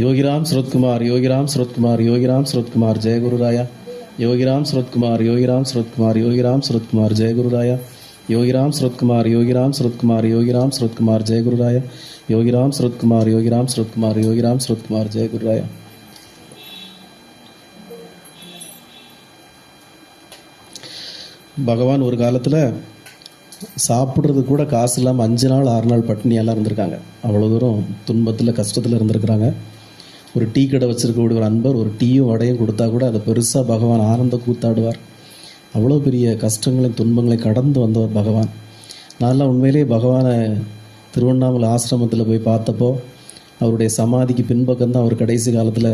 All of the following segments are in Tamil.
யோகிராம் சுரத்குமார் யோகிராம் சுரத்குமார் யோகிராம் சுரத்குமார் ஜெயகுருராயா யோகிராம் சுரத்குமார் யோகிராம் சுரத்குமார் யோகிராம் சுரத்குமார் ஜெயகுருராயா யோகிராம் சுரத்குமார் யோகிராம் சுரத்குமார் யோகிராம் சுரத்குமார் ஜெயகுருராயா யோகிராம் சுரத்குமார் யோகிராம் சுரத்குமார் யோகிராம் சுரத்குமார் ஜெயகுருராயா பகவான் ஒரு காலத்தில் சாப்பிட்றது கூட காசு இல்லாமல் அஞ்சு நாள் ஆறு நாள் பட்டினியெல்லாம் இருந்திருக்காங்க அவ்வளோ தூரம் துன்பத்தில் கஷ்டத்தில் இருந்திருக்கிறாங்க ஒரு டீ கடை வச்சுருக்கக்கூடிய ஒரு அன்பர் ஒரு டீயும் வடையும் கொடுத்தா கூட அதை பெருசாக பகவான் ஆனந்த கூத்தாடுவார். அவ்வளோ பெரிய கஷ்டங்களையும் துன்பங்களையும் கடந்து வந்தவர் பகவான். நான்லாம் உண்மையிலேயே பகவானை திருவண்ணாமலை ஆசிரமத்தில் போய் பார்த்தப்போ அவருடைய சமாதிக்கு பின்பக்கம் தான் அவர் கடைசி காலத்தில்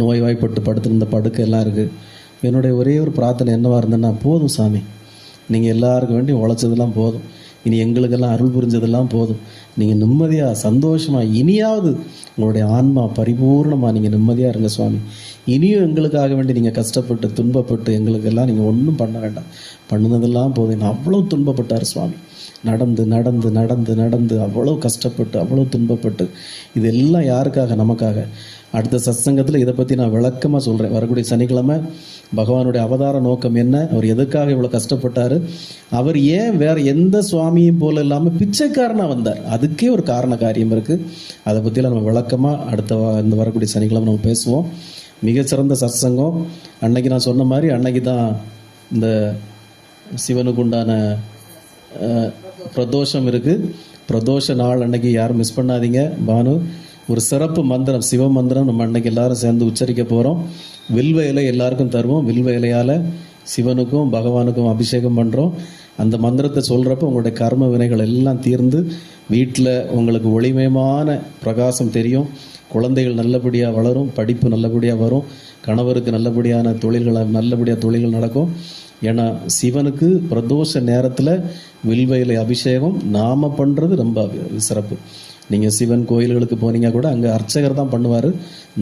நோய்வாய்ப்பட்டு படுத்திருந்த படுக்கை எல்லாம் இருக்குது என்னுடைய ஒரே ஒரு பிரார்த்தனை என்னவாக இருந்தேன்னா போதும் சாமி. நீங்கள் எல்லாருக்கும் வேண்டி உழைச்சதெல்லாம் போதும். இனி எங்களுக்கெல்லாம் அருள் புரிஞ்சதெல்லாம் போதும். நீங்கள் நிம்மதியாக சந்தோஷமாக இனியாவது உங்களுடைய ஆன்மா பரிபூர்ணமாக நீங்கள் நிம்மதியாக இருங்க சுவாமி. இனியும் எங்களுக்காக வேண்டி நீங்கள் கஷ்டப்பட்டு துன்பப்பட்டு எங்களுக்கெல்லாம் நீங்கள் ஒன்றும் பண்ண வேண்டாம். பண்ணுனதெல்லாம் போதும். அவ்வளோ துன்பப்பட்டார் சுவாமி. நடந்து நடந்து நடந்து நடந்து அவ்வளோ கஷ்டப்பட்டு அவ்வளோ துன்பப்பட்டு இதெல்லாம் யாருக்காக? நமக்காக. அடுத்த சத்சங்கத்தில் இதை பற்றி நான் விளக்கமாக சொல்கிறேன் வரக்கூடிய சனிக்கிழமை பகவானுடைய அவதார நோக்கம் என்ன? அவர் எதுக்காக இவ்வளோ கஷ்டப்பட்டார்? அவர் ஏன் வேற எந்த சுவாமியும் போல இல்லாமல் பிச்சைக்காரனாக வந்தார்? அதுக்கே ஒரு காரண காரியம் இருக்குது அதை பற்றிலாம் நம்ம விளக்கமாக அடுத்த இந்த வரக்கூடிய சனிக்கிழமை நம்ம பேசுவோம். மிகச்சிறந்த சத்சங்கம். அன்னைக்கு நான் சொன்ன மாதிரி அன்னைக்கு தான் இந்த சிவனுக்கு உண்டான பிரதோஷம் இருக்குது பிரதோஷ நாள் அன்னைக்கு யாரும் மிஸ் பண்ணாதீங்க. பானு ஒரு சிறப்பு மந்திரம் சிவ மந்திரம் நம்ம அன்னைக்கு எல்லாரும் சேர்ந்து உச்சரிக்க போகிறோம் வில்வ இலை எல்லாருக்கும் தருவோம். வில்வ இலையால் சிவனுக்கும் பகவானுக்கும் அபிஷேகம் பண்ணுறோம் அந்த மந்திரத்தை சொல்கிறப்ப உங்களுடைய கர்ம வினைகள் எல்லாம் தீர்ந்து வீட்டில் உங்களுக்கு ஒளிமயமான பிரகாசம் தெரியும். குழந்தைகள் நல்லபடியாக வளரும் படிப்பு நல்லபடியாக வரும் கணவருக்கு நல்லபடியான தொழில்களை நல்லபடியாக தொழில்கள் நடக்கும். ஏன்னா சிவனுக்கு பிரதோஷ நேரத்தில் வில்வயிலை அபிஷேகம் நாம் பண்ணுறது ரொம்ப சிறப்பு. நீங்கள் சிவன் கோயில்களுக்கு போனீங்க கூட அங்கே அர்ச்சகர் தான் பண்ணுவார்.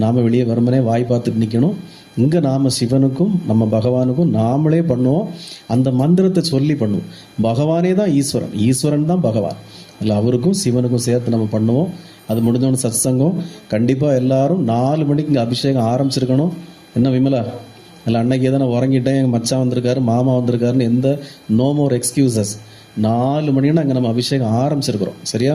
நாம் வெளியே வருமனே வாய் பார்த்துட்டு நிற்கணும் இங்கே நாம் சிவனுக்கும் நம்ம பகவானுக்கும் நாமளே பண்ணுவோம். அந்த மந்திரத்தை சொல்லி பண்ணுவோம். பகவானே தான் ஈஸ்வரன். ஈஸ்வரன் தான் பகவான். இல்லை அவருக்கும் சிவனுக்கும் சேர்த்து நம்ம பண்ணுவோம். அது முடிஞ்சவன சத்சங்கம். கண்டிப்பாக எல்லாரும் நாலு மணிக்கு இங்கே அபிஷேகம் ஆரம்பிச்சிருக்கணும். என்ன விமலா? இல்லை அன்னைக்கு எதனா உறங்கிட்டேன் எங்கள் மச்சான் வந்திருக்காரு மாமா வந்திருக்காருன்னு எந்த நோ மோர் எக்ஸ்கியூசஸ் நாலு மணின்னு அங்கே நம்ம அபிஷேகம் ஆரம்பிச்சிருக்கிறோம். சரியா?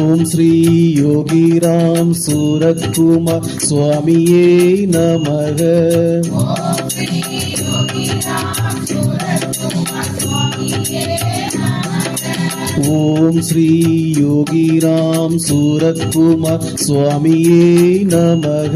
ॐ श्री योगिराम सूरत्कुमार स्वामिये नमः। ॐ श्री योगीराम सूरक् पुम स्वामीये नमः।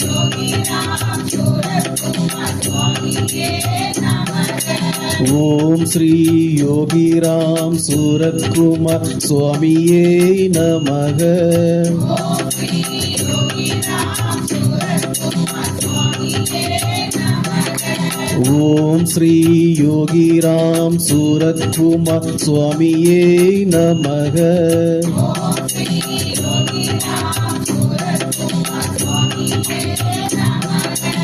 ஓம் ஸ்ரீ யோகிராம் சூரத்குமார் சுவாமியே நமக. ஓம் ஸ்ரீ யோகிராம் சூரத்குமார் சுவாமியே நமக ஓம் ஸ்ரீ யோகிராம் சூரத்குமார் சுவாமியே நமக.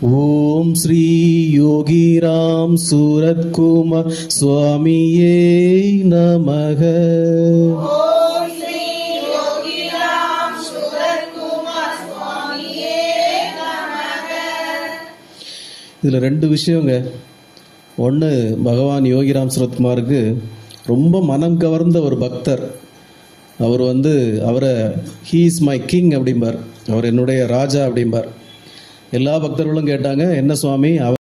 ஓம் ஸ்ரீ யோகிராம் சூரத்குமார் சுவாமியே நமக. இதில் ரெண்டு விஷயங்க. ஒன்று பகவான் யோகிராம் சுரத்குமாருக்கு ரொம்ப மனம் கவர்ந்த ஒரு பக்தர். அவர் வந்து அவரை ஹீ இஸ் மை கிங் அப்படிம்பார். அவர் என்னுடைய ராஜா அப்படிம்பார். எல்லா பக்தர்களும் கேட்டாங்க என்ன சுவாமி? அவர்